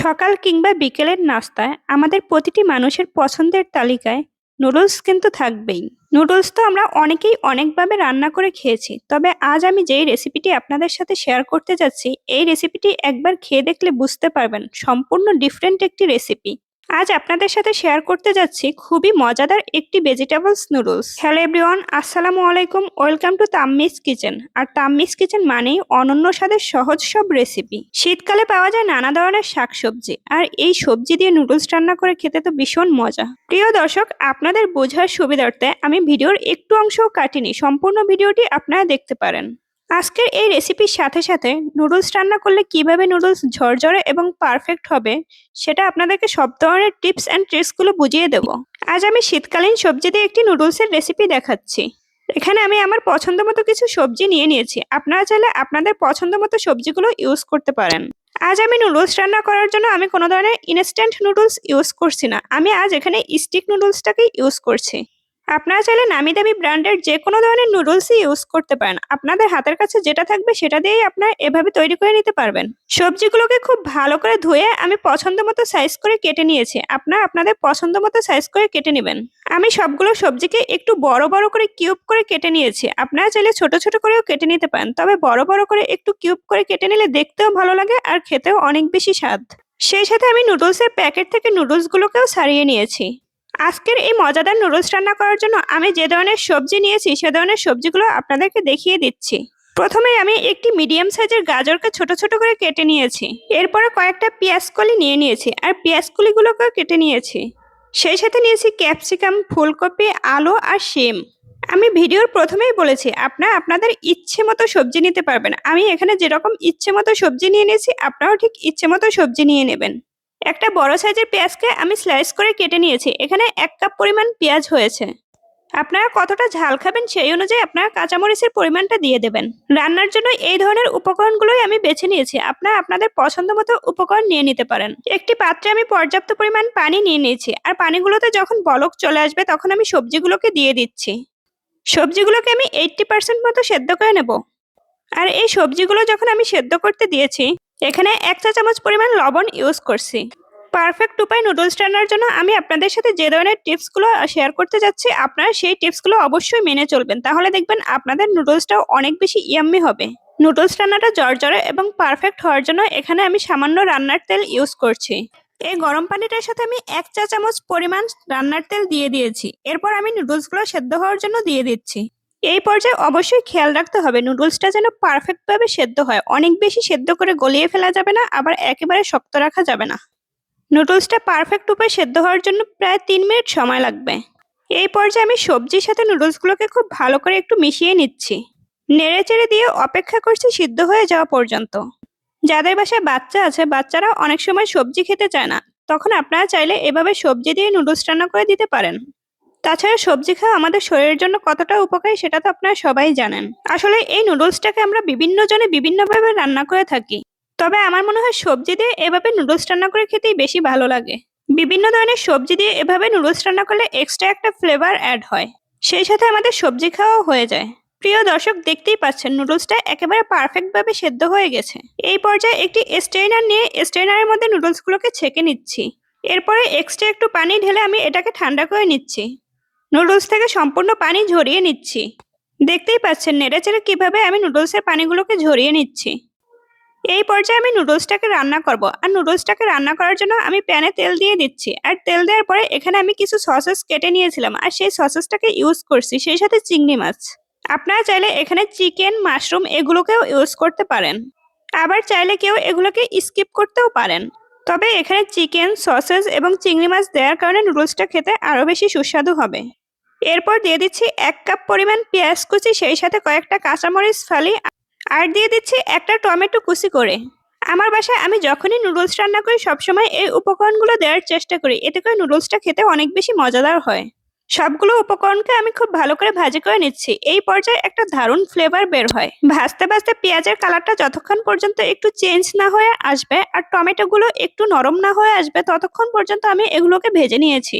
সকাল কিংবা বিকেলের নাস্তায় আমাদের প্রতিটি মানুষের পছন্দের তালিকায় নুডলস কিন্তু থাকবেই। নুডলস তো আমরা অনেকেই অনেকভাবে রান্না করে খেয়েছি, তবে আজ আমি যেই রেসিপিটি আপনাদের সাথে শেয়ার করতে যাচ্ছি, এই রেসিপিটি একবার খেয়ে দেখলে বুঝতে পারবেন, সম্পূর্ণ ডিফারেন্ট একটি রেসিপি আজ আপনাদের সাথে শেয়ার করতে যাচ্ছি খুবই মজাদার একটি ভেজিটেবলস নুডলস হ্যালো এভরিওয়ান আসসালামু আলাইকুম ওয়েলকাম টু তাম্মিস কিচেন আর তাম্মিস কিচেন মানেই অনন্য স্বাদের সহজ সব রেসিপি শীতকালে পাওয়া যায় নানা ধরনের শাকসবজি, আর এই সবজি দিয়ে নুডলস রান্না করে খেতে তো ভীষণ মজা। প্রিয় দর্শক, আপনাদের বোঝার সুবিধার্থে আমি ভিডিওর একটু অংশও কাটিনি, সম্পূর্ণ ভিডিওটি আপনারা দেখতে পারেন। আজকের এই রেসিপির সাথে সাথে নুডলস রান্না করলে কীভাবে নুডলস ঝরঝরে এবং পারফেক্ট হবে, সেটা আপনাদেরকে সব ধরনের টিপস অ্যান্ড ট্রিক্সগুলো বুঝিয়ে দেব। আজ আমি শীতকালীন সবজি দিয়ে একটি নুডলসের রেসিপি দেখাচ্ছি। এখানে আমি আমার পছন্দ মতো কিছু সবজি নিয়ে নিয়েছি। আপনারা চাইলে আপনাদের পছন্দ মতো সবজিগুলো ইউজ করতে পারেন। আজ আমি নুডলস রান্না করার জন্য আমি কোনো ধরনের ইনস্ট্যান্ট নুডলস ইউজ করছি না। আমি আজ এখানে স্টিক নুডলসটাকেই ইউজ করছি। আপনারা চাইলে নামি দামি ব্র্যান্ডের যে কোনো ধরনের নুডলসই ইউজ করতে পারেন। আপনাদের হাতের কাছে যেটা থাকবে সেটা দিয়েই আপনারা এভাবে তৈরি করে নিতে পারবেন। সবজিগুলোকে খুব ভালো করে ধুয়ে আমি পছন্দ মতো সাইজ করে কেটে নিয়েছি। আপনারা আপনাদের পছন্দ মতো সাইজ করে কেটে নেবেন। আমি সবগুলো সবজিকে একটু বড় বড় করে কিউব করে কেটে নিয়েছি। আপনারা চাইলে ছোট ছোট করেও কেটে নিতে পারেন, তবে বড় বড় করে একটু কিউব করে কেটে নিলে দেখতেও ভালো লাগে আর খেতেও অনেক বেশি স্বাদ। সেই সাথে আমি নুডলসের প্যাকেট থেকে নুডলসগুলোকেও সারিয়ে নিয়েছি। আজকের এই মজাদার নুডলস রান্না করার জন্য আমি যে ধরনের সবজি নিয়েছি, সে ধরনের সবজিগুলো আপনাদেরকে দেখিয়ে দিচ্ছি। প্রথমে আমি একটি মিডিয়াম সাইজের গাজরকে ছোট ছোট করে কেটে নিয়েছি। এরপরে কয়েকটা পেঁয়াজ কলি নিয়ে নিয়েছি আর পেঁয়াজ কলিগুলোকেও কেটে নিয়েছি। সেই সাথে নিয়েছি ক্যাপসিকাম ফুলকপি, আলু আর শিম। আমি ভিডিওর প্রথমেই বলেছি, আপনারা আপনাদের ইচ্ছে মতো সবজি নিতে পারবেন। আমি এখানে যেরকম ইচ্ছে মতো সবজি নিয়ে নিয়েছি, আপনারাও ঠিক ইচ্ছে মতো সবজি নিয়ে নেবেন। একটা বড় সাইজের পেঁয়াজকে আমি স্লাইস করে কেটে নিয়েছি। এখানে এক কাপ পরিমাণ পেঁয়াজ হয়েছে। আপনারা কতটা ঝাল খাবেন সেই অনুযায়ী আপনারা কাঁচামরিচের পরিমাণটা দিয়ে দেবেন। রান্নার জন্য এই ধরনের উপকরণগুলোই আমি বেছে নিয়েছি। আপনারা আপনাদের পছন্দ মতো উপকরণ নিয়ে নিতে পারেন। একটি পাত্রে আমি পর্যাপ্ত পরিমাণ পানি নিয়ে নিয়েছি। আর পানিগুলোতে যখন বলক চলে আসবে তখন আমি সবজিগুলোকে দিয়ে দিচ্ছি। সবজিগুলোকে আমি এইটটি পার্সেন্ট মতো সেদ্ধ করে নেব। আর এই সবজিগুলো যখন আমি সেদ্ধ করতে দিয়েছি এখানে এক চা চামচ পরিমাণ লবণ ইউজ করছি। পারফেক্ট উপায় নুডলস রান্নার জন্য আমি আপনাদের সাথে যে ধরনের টিপসগুলো শেয়ার করতে যাচ্ছি, আপনারা সেই টিপসগুলো অবশ্যই মেনে চলবেন। তাহলে দেখবেন আপনাদের নুডলসটাও অনেক বেশি ইয়াম্মি হবে। নুডলস রান্নাটা জর্জরে এবং পারফেক্ট হওয়ার জন্য এখানে আমি সামান্য রান্নার তেল ইউজ করছি। এই গরম পানিটার সাথে আমি এক চা চামচ পরিমাণ রান্নার তেল দিয়ে দিয়েছি। এরপর আমি নুডলসগুলো সেদ্ধ হওয়ার জন্য দিয়ে দিচ্ছি। এই পর্যায়ে অবশ্যই খেয়াল রাখতে হবে, নুডলসটা যেন পারফেক্টভাবে সেদ্ধ হয়। অনেক বেশি সেদ্ধ করে গলিয়ে ফেলা যাবে না, আবার একেবারে শক্ত রাখা যাবে না। নুডলসটা পারফেক্ট উপায় সেদ্ধ হওয়ার জন্য প্রায় তিন মিনিট সময় লাগবে। এই পর্যায়ে আমি সবজির সাথে নুডলসগুলোকে খুব ভালো করে একটু মিশিয়ে নিচ্ছি। নেড়ে চেড়ে দিয়ে অপেক্ষা করছি সিদ্ধ হয়ে যাওয়া পর্যন্ত। যাদের বাসায় বাচ্চা আছে বাচ্চারা অনেক সময় সবজি খেতে চায় না, তখন আপনারা চাইলে এভাবে সবজি দিয়ে নুডলস রান্না করে দিতে পারেন। তাছাড়া সবজি খাওয়া আমাদের শরীরের জন্য কতটা উপকারী সেটা তো আপনারা সবাই জানেন। আসলে এই নুডলসটাকে আমরা বিভিন্ন জনে বিভিন্নভাবে রান্না করে থাকি। তবে আমার মনে হয় সবজি দিয়ে এভাবে নুডলস রান্না করে খেতেই বেশি ভালো লাগে। বিভিন্ন ধরনের সবজি দিয়ে এভাবে নুডলস রান্না করলে এক্সট্রা একটা ফ্লেভার অ্যাড হয়। সেই সাথে আমাদের সবজি খাওয়াও হয়ে যায়। প্রিয় দর্শক, দেখতেই পাচ্ছেন নুডলসটা একেবারে পারফেক্টভাবে সেদ্ধ হয়ে গেছে। এই পর্যায়ে একটি স্ট্রেনার নিয়ে স্ট্রেনারের মধ্যে নুডলসগুলোকে ছেঁকে নিচ্ছি। এরপরে এক্সট্রা একটু পানি ঢেলে আমি এটাকে ঠান্ডা করে নিচ্ছি। নুডলস থেকে সম্পূর্ণ পানি ঝরিয়ে নিচ্ছি। দেখতেই পাচ্ছেন নেড়েচেড়ে কীভাবে আমি নুডলসের পানিগুলোকে ঝরিয়ে নিচ্ছি। এই পর্যায়ে আমি নুডলসটাকে রান্না করব আর নুডলসটাকে রান্না করার জন্য আমি প্যানে তেল দিয়ে দিচ্ছি আর তেল দেওয়ার পরে এখানে আমি কিছু সসেস কেটে নিয়েছিলাম আর সেই সসেসটাকে ইউজ করছি, সেই সাথে চিংড়ি মাছ। আপনারা চাইলে এখানে চিকেন, মাশরুম এগুলোকেও ইউজ করতে পারেন। আবার চাইলে কেউ এগুলোকে স্কিপ করতেও পারেন। তবে এখানে চিকেন, সসেস এবং চিংড়ি মাছ দেওয়ার কারণে নুডলসটা খেতে আরও বেশি সুস্বাদু হবে। এরপর দিয়ে দিচ্ছি এক কাপ পরিমাণ পেঁয়াজ কুচি, সেই সাথে কয়েকটা কাঁচামরিচ ফালি, আর দিয়ে দিচ্ছি একটা টমেটো কুচি করে। আমার বাসায় আমি যখনই নুডলস রান্না করি, সবসময় এই উপকরণগুলো দেওয়ার চেষ্টা করি। এতে করে নুডলসটা খেতে অনেক বেশি মজাদার হয়। সবগুলো উপকরণকে আমি খুব ভালো করে ভাজি করে নিচ্ছি। এই পর্যায়ে একটা দারুণ ফ্লেভার বের হয়। ভাজতে ভাজতে পেঁয়াজের কালারটা যতক্ষণ পর্যন্ত একটু চেঞ্জ না হয়ে আসবে, আর টমেটোগুলো একটু নরম না হয়ে আসবে, ততক্ষণ পর্যন্ত আমি এগুলোকে ভেজে নিয়েছি।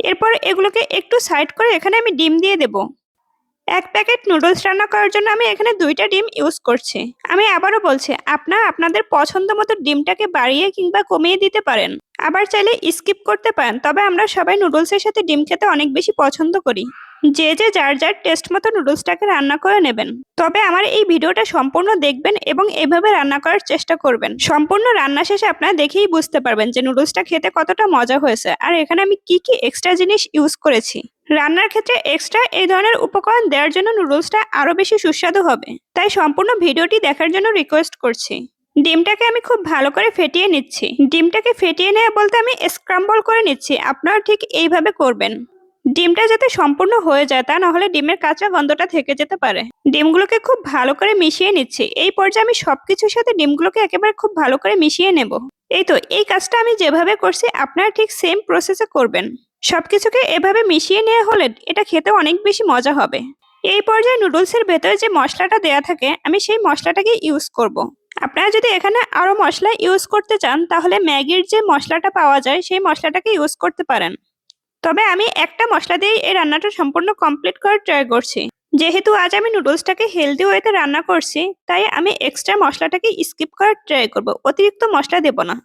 এরপর এগুলোকে একটু সাইড করে এখানে আমি ডিম দিয়ে দেব। এক প্যাকেট নুডলস রান্না করার জন্য আমি এখানে দুইটা ডিম ইউজ করছি। আমি আবারও বলছি, আপনারা আপনাদের পছন্দ মতো ডিমটাকে বাড়িয়ে কিংবা কমিয়ে দিতে পারেন। আবার চাইলে স্কিপ করতে পারেন, তবে আমরা সবাই নুডলসের সাথে ডিম খেতে অনেক বেশি পছন্দ করি। যে যে যার যার টেস্ট মতো নুডলসটাকে রান্না করে নেবেন। তবে আমার এই ভিডিওটা সম্পূর্ণ দেখবেন এবং এভাবে রান্না করার চেষ্টা করবেন। সম্পূর্ণ রান্না শেষে আপনারা দেখেই বুঝতে পারবেন যে নুডলসটা খেতে কতটা মজা হয়েছে। আর এখানে আমি কি কি এক্সট্রা জিনিস ইউজ করেছি। রান্নার ক্ষেত্রে এক্সট্রা এই ধরনের উপকরণ দেওয়ার জন্য নুডলসটা আরও বেশি সুস্বাদু হবে। তাই সম্পূর্ণ ভিডিওটি দেখার জন্য রিকোয়েস্ট করছি। ডিমটাকে আমি খুব ভালো করে ফেটিয়ে নিচ্ছি। ডিমটাকে ফেটিয়ে নেওয়া বলতে আমি স্ক্রাম্বল করে নিচ্ছি। আপনারা ঠিক এইভাবে করবেন। ডিমটা যাতে সম্পূর্ণ হয়ে যায়, তা নাহলে ডিমের কাঁচা গন্ধটা থেকে যেতে পারে। ডিমগুলোকে খুব ভালো করে মিশিয়ে নিচ্ছি। এই পর্যায়ে আমি সবকিছুর সাথে ডিমগুলোকে একেবারে খুব ভালো করে মিশিয়ে নেব। এই তো, এই কাজটা আমি যেভাবে করছি, আপনারা ঠিক সেম প্রসেসে করবেন। সবকিছুকে এভাবে মিশিয়ে নেওয়া হলে এটা খেতে অনেক বেশি মজা হবে। এই পর্যায়ে নুডলসের ভেতরে যে মশলাটা দেয়া থাকে, আমি সেই মশলাটাকে ইউজ করব। আপনারা যদি এখানে আরও মশলা ইউজ করতে চান, তাহলে ম্যাগির যে মশলাটা পাওয়া যায়, সেই মশলাটাকে ইউজ করতে পারেন। তবে আমি একটা মশলা দিয়েই এই রান্নাটা সম্পূর্ণ কমপ্লিট করার ট্রাই করছি। যেহেতু আজ আমি নুডলসটাকে হেলদি ওয়েতে রান্না করছি, তাই আমি এক্সট্রা মশলাটাকে স্কিপ করার ট্রাই করব, অতিরিক্ত মশলা দেব না।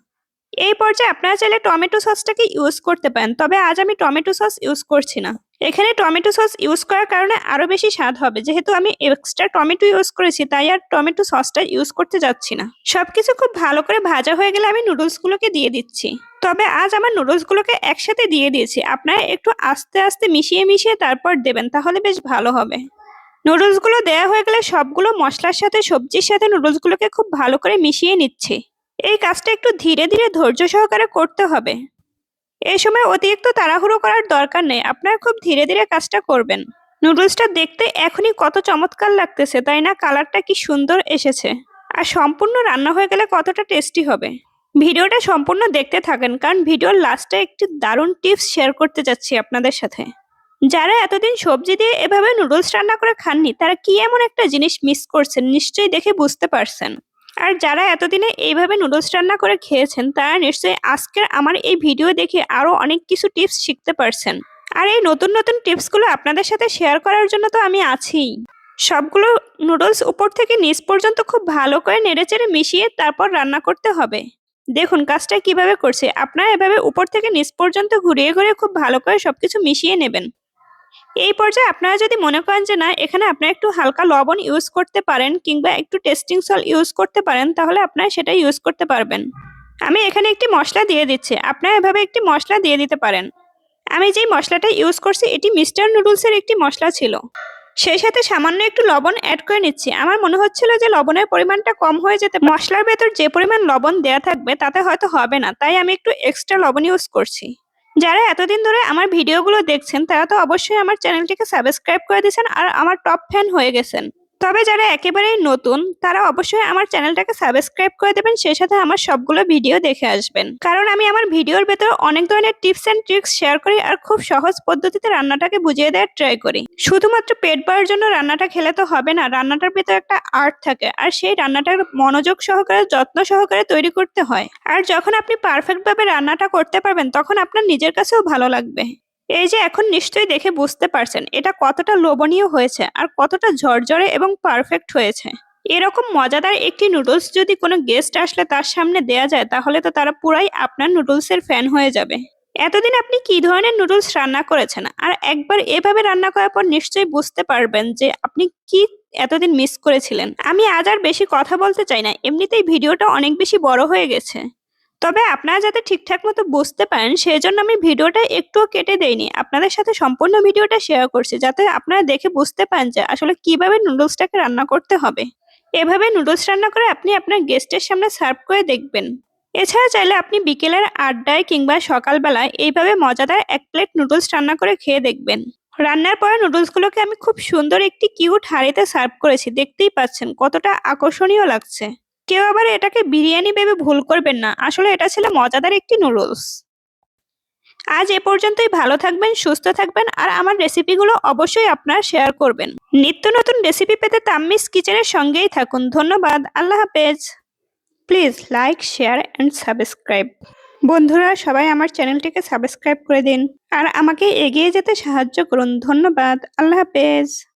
এই পর্যায়ে আপনারা চাইলে টমেটো সসটাকে ইউজ করতে পারেন, তবে আজ আমি টমেটো সস ইউজ করছি না। এখানে টমেটো সস ইউজ করার কারণে আরও বেশি স্বাদ হবে, যেহেতু আমি এক্সট্রা টমেটো ইউজ করেছি, তাই আর টমেটো সসটা ইউজ করতে যাচ্ছি না। সব কিছু খুব ভালো করে ভাজা হয়ে গেলে আমি নুডলসগুলোকে দিয়ে দিচ্ছি। তবে আজ আমার নুডলসগুলোকে একসাথে দিয়ে দিয়েছি। আপনারা একটু আস্তে আস্তে মিশিয়ে মিশিয়ে তারপর দেবেন, তাহলে বেশ ভালো হবে। নুডলসগুলো দেওয়া হয়ে গেলে সবগুলো মশলার সাথে, সবজির সাথে নুডলসগুলোকে খুব ভালো করে মিশিয়ে নিচ্ছি। এই কাজটা একটু ধীরে ধীরে ধৈর্য সহকারে করতে হবে। এই সময় অতিরিক্ত তাড়াহুড়ো করার দরকার নেই, আপনারা খুব ধীরে ধীরে কাজটা করবেন। নুডলসটা দেখতে এখনই কত চমৎকার লাগতেছে, তাই না? কালারটা কি সুন্দর এসেছে। আর সম্পূর্ণ রান্না হয়ে গেলে কতটা টেস্টি হবে। ভিডিওটা সম্পূর্ণ দেখতে থাকেন, কারণ ভিডিওর লাস্টে একটি দারুণ টিপস শেয়ার করতে যাচ্ছি আপনাদের সাথে। যারা এতদিন সবজি দিয়ে এভাবে নুডলস রান্না করে খাননি, তারা কি এমন একটা জিনিস মিস করছেন, নিশ্চয়ই দেখে বুঝতে পারছেন। আর যারা এতদিনে এইভাবে নুডলস রান্না করে খেয়েছেন, তারা নিশ্চয়ই আজকের আমার এই ভিডিও দেখে আরও অনেক কিছু টিপস শিখতে পারছেন। আর এই নতুন নতুন টিপসগুলো আপনাদের সাথে শেয়ার করার জন্য তো আমি আছিই সবগুলো নুডলস উপর থেকে নিচ পর্যন্ত খুব ভালো করে নেড়েচেড়ে মিশিয়ে তারপর রান্না করতে হবে। দেখুন, কাজটা কীভাবে করছে? আপনারা এভাবে উপর থেকে নিচ পর্যন্ত ঘুরিয়ে ঘুরিয়ে খুব ভালো করে সবকিছু মিশিয়ে নেবেন। এই পর্যায়ে আপনারা যদি মনে করেন যে, না, এখানে আপনারা একটু হালকা লবণ ইউজ করতে পারেন কিংবা একটু টেস্টিং সল ইউজ করতে পারেন, তাহলে আপনারা সেটা ইউজ করতে পারবেন। আমি এখানে একটি মশলা দিয়ে দিচ্ছি। আপনারা এভাবে একটি মশলা দিয়ে দিতে পারেন। আমি যেই মশলাটা ইউজ করছি, এটি মিস্টার নুডলসের একটি মশলা ছিল। সেই সাথে সামান্য একটু লবণ অ্যাড করে নিচ্ছি। আমার মনে হচ্ছিল যে লবণের পরিমাণটা কম হয়ে যেতে মশলার ভেতর যে পরিমাণ লবণ দেওয়া থাকবে, তাতে হয়তো হবে না। তাই আমি একটু এক্সট্রা লবণ ইউজ করছি। যারা এতদিন ধরে আমার ভিডিওগুলো দেখছেন, তারা তো অবশ্যই আমার চ্যানেলটিকে সাবস্ক্রাইব করে দিয়েছেন আর আমার টপ ফ্যান হয়ে গেছেন। তবে যারা একেবারেই নতুন, তারা অবশ্যই আমার চ্যানেলটাকে সাবস্ক্রাইব করে দেবেন, সেই সাথে আমার সবগুলো ভিডিও দেখে আসবেন। কারণ আমি আমার ভিডিওর ভেতর অনেক ধরনের টিপস অ্যান্ড ট্রিক্স শেয়ার করি আর খুব সহজ পদ্ধতিতে রান্নাটাকে বুঝিয়ে দেওয়ার ট্রাই করি। শুধুমাত্র পেট ভরার জন্য রান্নাটা খেলে তো হবে না, রান্নাটার ভেতর একটা আর্ট থাকে আর সেই রান্নাটার মনোযোগ সহকারে, যত্ন সহকারে তৈরি করতে হয়। আর যখন আপনি পারফেক্টভাবে রান্নাটা করতে পারবেন, তখন আপনার নিজের কাছেও ভালো লাগবে। এই যে এখন নিশ্চয়ই দেখে বুঝতে পারছেন এটা কতটা লোভনীয় হয়েছে আর কতটা ঝরঝরে এবং পারফেক্ট হয়েছে। এরকম মজাদার একটি নুডলস যদি কোনো গেস্ট আসলে তার সামনে দেয়া যায়, তাহলে তো তারা পুরাই আপনার নুডলসের ফ্যান হয়ে যাবে। এতদিন আপনি কি ধরনের নুডলস রান্না করেছেন? আর একবার এভাবে রান্না করার পর নিশ্চয়ই বুঝতে পারবেন যে আপনি কি এতদিন মিস করেছিলেন। আমি আজ আর বেশি কথা বলতে চাই না, এমনিতেই ভিডিওটা অনেক বেশি বড় হয়ে গেছে। তবে আপনারা যাতে ঠিকঠাক মতো বুঝতে পারেন সেই জন্য আমি ভিডিওটা একটুও কেটে দেইনি। আপনাদের সাথে সম্পূর্ণ ভিডিওটা শেয়ার করছি, যাতে আপনারা দেখে বুঝতে পারেন যে আসলে কীভাবে নুডলসটাকে রান্না করতে হবে। এভাবে নুডলস রান্না করে আপনি আপনার গেস্টের সামনে সার্ভ করে দেখবেন। এছাড়া চাইলে আপনি বিকেলের আড্ডায় কিংবা সকালবেলায় এইভাবে মজাদার এক প্লেট নুডলস রান্না করে খেয়ে দেখবেন। রান্নার পরে নুডলসগুলোকে আমি খুব সুন্দর একটি কিউট হাঁড়িতে সার্ভ করেছি, দেখতেই পাচ্ছেন কতটা আকর্ষণীয় লাগছে। কেউ আবার এটাকে বিরিয়ানি ভেবে ভুল করবেন না। আসলে এটা ছিল মজাদার একটি নুডলস আজ এ পর্যন্তই। ভালো থাকবেন, সুস্থ থাকবেন, আর আমার রেসিপিগুলো অবশ্যই আপনারা শেয়ার করবেন। নিত্য নতুন রেসিপি পেতে তাম্মিস কিচেনের সঙ্গেই থাকুন। ধন্যবাদ। আল্লাহ হাফেজ। Please like, share and subscribe বন্ধুরা, সবাই আমার চ্যানেলটিকে সাবস্ক্রাইব করে দিন। আর আমাকে এগিয়ে যেতে সাহায্য করুন। ধন্যবাদ। আল্লাহ হাফেজ।